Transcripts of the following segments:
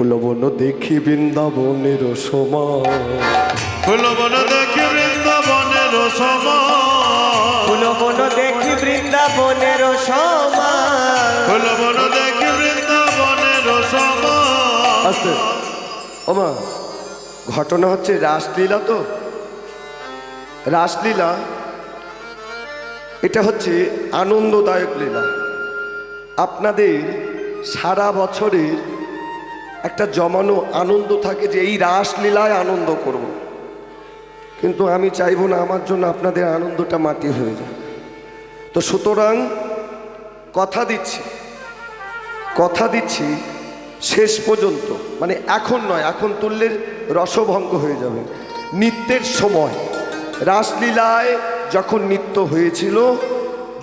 ফুলবন দেখি বৃন্দাবনের সমান। ফুলবন দেখি বৃন্দাবনের সমান। ফুলবন দেখি বৃন্দাবনের সমান। ফুলবন দেখি বৃন্দাবনের সমান। আস্তে। ওমা ঘটনা হচ্ছে রাসলীলা তো? রাসলীলা এটা হচ্ছে আনন্দদায়ক লীলা। আপনাদের সারা বছরের একটা জমানো আনন্দ থাকে যে এই রাসলীলায় আনন্দ করব। কিন্তু আমি চাইব না, আমার জন্য আপনাদের আনন্দটা মাটি হয়ে যায় তো সুতরাং কথা দিচ্ছি কথা দিচ্ছি শেষ পর্যন্ত মানে এখন নয়, এখন তুললের রসভঙ্গ হয়ে যাবে। নৃত্যের সময়, রাসলীলায় যখন নৃত্য হয়েছিল,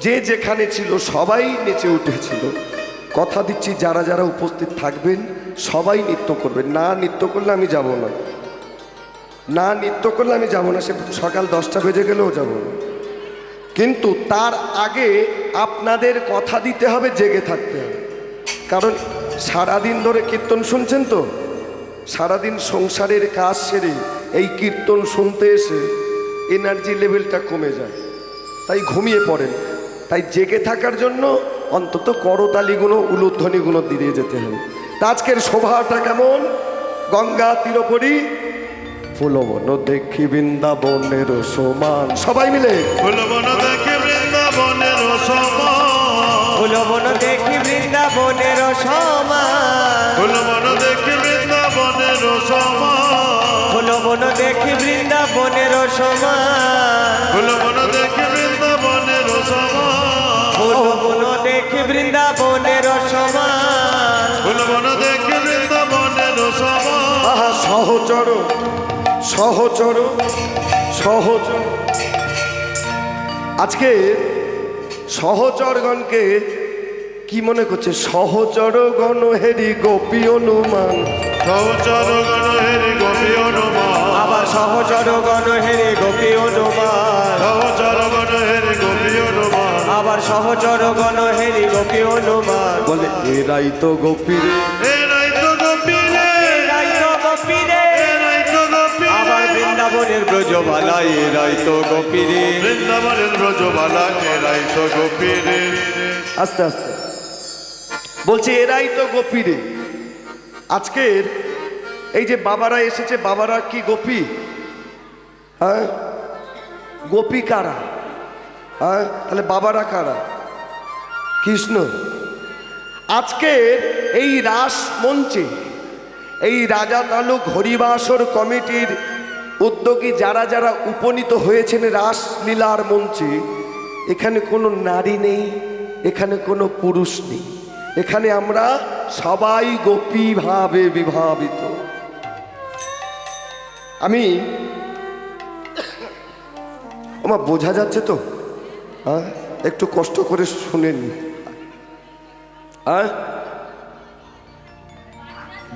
যে যেখানে ছিল সবাই নেচে উঠেছিল। কথা দিচ্ছি, যারা যারা উপস্থিত থাকবেন সবাই নৃত্য করবে। না নৃত্য করলে আমি যাব না। না নৃত্য করলে আমি যাব না, সে সকাল দশটা বেজে গেলেও যাব না। কিন্তু তার আগে আপনাদের কথা দিতে হবে, জেগে থাকতে হবে। কারণ সারাদিন ধরে কীর্তন শুনছেন তো? সারাদিন সংসারের কাজ সেরে এই কীর্তন শুনতে এসে এনার্জি লেভেলটা কমে যায়। তাই ঘুমিয়ে পড়েন। তাই জেগে থাকার জন্য অন্তত করতালিগুলো, উলুধ্বনিগুলো দিয়ে যেতে হবে। তা আজকের শোভাটা কেমন? গঙ্গা তীরপরি ফুলবন দেখি বৃন্দাবনের সমান। সবাই মিলে। ফুলবন দেখি বৃন্দাবনের সমান। ফুলবন দেখি বৃন্দাবনের সমান। ফুলবন দেখি বৃন্দাবনের সমান। ফুলবন দেখি বৃন্দাবনের সমান। ফুলবন দেখি সহচর সহচর সহচর। আজকে সহচরগণকে কি মনে করছে? সহচর গণ হেরি গোপী অনুমান। সহচর গণ হেরি গোপী হনুমান আবার সহচর গণ হেরে গোপী অনুমান। সহচর গণ হেরি গোপী হনুমান আবার সহচর গণ হেরি গোপী অনুমান। বলে এরাই তো গোপী। বৃন্দাবনের ব্রজবালা এরাই তো গোপী রে বৃন্দাবনের ব্রজবালা এরাই তো গোপী রে আস্তে আস্তে। বলছে এরাই তো গোপী রে আজকের এই যে বাবারা এসেছে বাবারা কি গোপী? হ্যাঁ? গোপী কারা? হ্যাঁ? তাহলে বাবারা কারা? কৃষ্ণ। আজকের এই রাস মঞ্চে এই রাজা তালুক হরিবাসর কমিটির উদ্যোগী যারা যারা উপনীত হয়েছেন রাসলীলার মঞ্চে, এখানে কোনো নারী নেই, এখানে কোনো পুরুষ নেই। এখানে আমরা সবাই গোপীভাবে বিভাবিত। আমি আমার বোঝা যাচ্ছে তো? হ্যাঁ একটু কষ্ট করে শুনেন হ্যাঁ?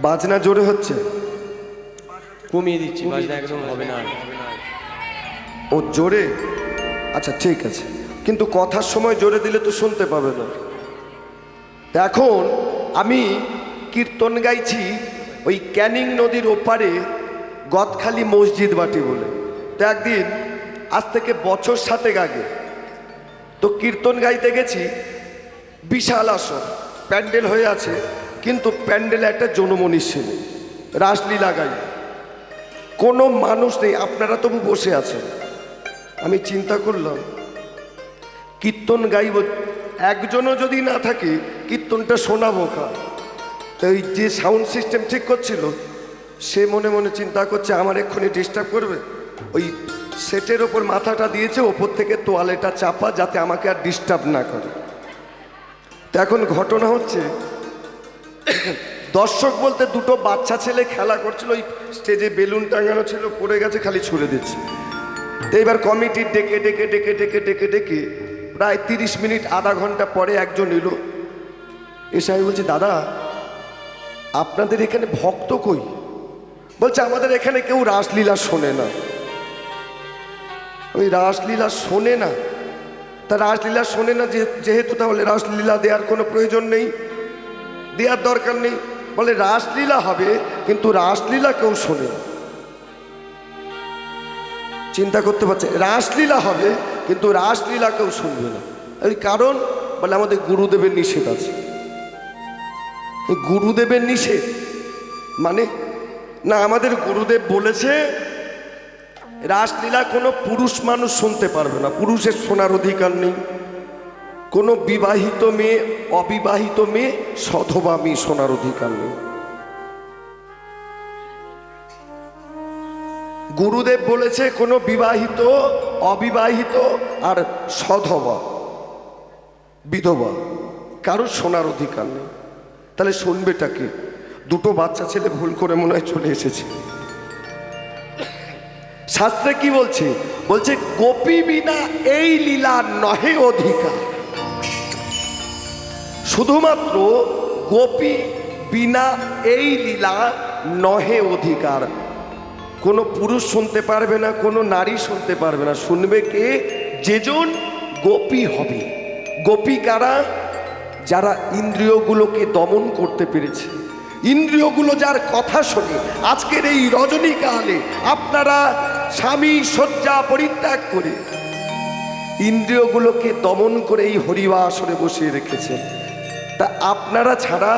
বাজনা জোরে হচ্ছে। কমিয়ে দিচ্ছি বাজনা একদম হবে না ও জোরে? আচ্ছা ঠিক আছে। কিন্তু কথার সময় জোরে দিলে তো শুনতে পাবে না। এখন আমি কীর্তন গাইছি ওই ক্যানিং নদীর ওপারে গদখালি মসজিদ বাটি বলে। তো একদিন আজ থেকে বছর সাতেক আগে তো কীর্তন গাইতে গেছি বিশাল আসর। প্যান্ডেল হয়ে আছে, কিন্তু প্যান্ডেলে একটা জনমনীষী নেই রাসলীলা গাই কোনো মানুষ নেই, আপনারা তবু বসে আছেন। আমি চিন্তা করলাম, কীর্তন গাইব, একজনও যদি না থাকে, কীর্তনটা শোনাবো কা তো ওই যে সাউন্ড সিস্টেম ঠিক করছিল, সে মনে মনে চিন্তা করছে, আমার এক্ষুনি ডিস্টার্ব করবে? ওই সেটের ওপর মাথাটা দিয়েছে, ওপর থেকে তোয়ালেটা চাপা যাতে আমাকে আর ডিস্টার্ব না করে। তো এখন ঘটনা হচ্ছে দর্শক বলতে দুটো বাচ্চা ছেলে খেলা করছিল, ওই স্টেজে বেলুন টাঙানো ছিল, পড়ে গেছে, খালি ছুড়ে দিচ্ছে। তো এবার কমিটি ডেকে ডেকে ডেকে ডেকে ডেকে ডেকে প্রায় তিরিশ মিনিট, আধা ঘণ্টা পরে একজন এলো। এসে আমি বলছি, দাদা, আপনাদের এখানে ভক্ত কই? বলছে, আমাদের এখানে কেউ রাসলীলা শোনে না। ওই রাসলীলা শোনে না। তা রাসলীলা শোনে না যেহেতু তাহলে রাসলীলা দেওয়ার কোনো প্রয়োজন নেই, দেওয়ার দরকার নেই। বলে, রাসলীলা হবে, কিন্তু রাসলীলা কেউ শোনে চিন্তা করতে পারছে, রাসলীলা হবে, কিন্তু রাসলীলা কেউ শুনবে না। এই কারণ বলে, আমাদের গুরুদেবের নিষেধ আছে। গুরুদেবের নিষেধ মানে না, আমাদের গুরুদেব বলেছে, রাসলীলা কোনো পুরুষ মানুষ শুনতে পারবে না। পুরুষের শোনার অধিকার নেই। কোনো বিবাহিত মেয়ে, অবিবাহিত মেয়ে, সধবা মেয়ে শোনার অধিকার নেই। গুরুদেব বলেছে, কোনো বিবাহিত, অবিবাহিত আর সধবা, বিধবা কারও শোনার অধিকার নেই। তাহলে শুনবেটাকে দুটো বাচ্চা ছেলে ভুল করে মনে হয় চলে এসেছে। শাস্ত্রে কি বলছে? বলছে, গোপী বিনা এই লীলা নহে অধিকার। শুধুমাত্র গোপী বিনা এই লীলা নহে অধিকার। কোনো পুরুষ শুনতে পারবে না, কোনো নারী শুনতে পারবে না। শুনবে কে? যেজন গোপী হবে। গোপী কারা? যারা ইন্দ্রিয়গুলোকে দমন করতে পেরেছে। ইন্দ্রিয়গুলো যার কথা শোনে। আজকের এই রজনীকালে আপনারা স্বামী শয্যা পরিত্যাগ করে ইন্দ্রিয়গুলোকে দমন করে এই হরিবাসরে বসিয়ে রেখেছেন। তা আপনারা ছাড়া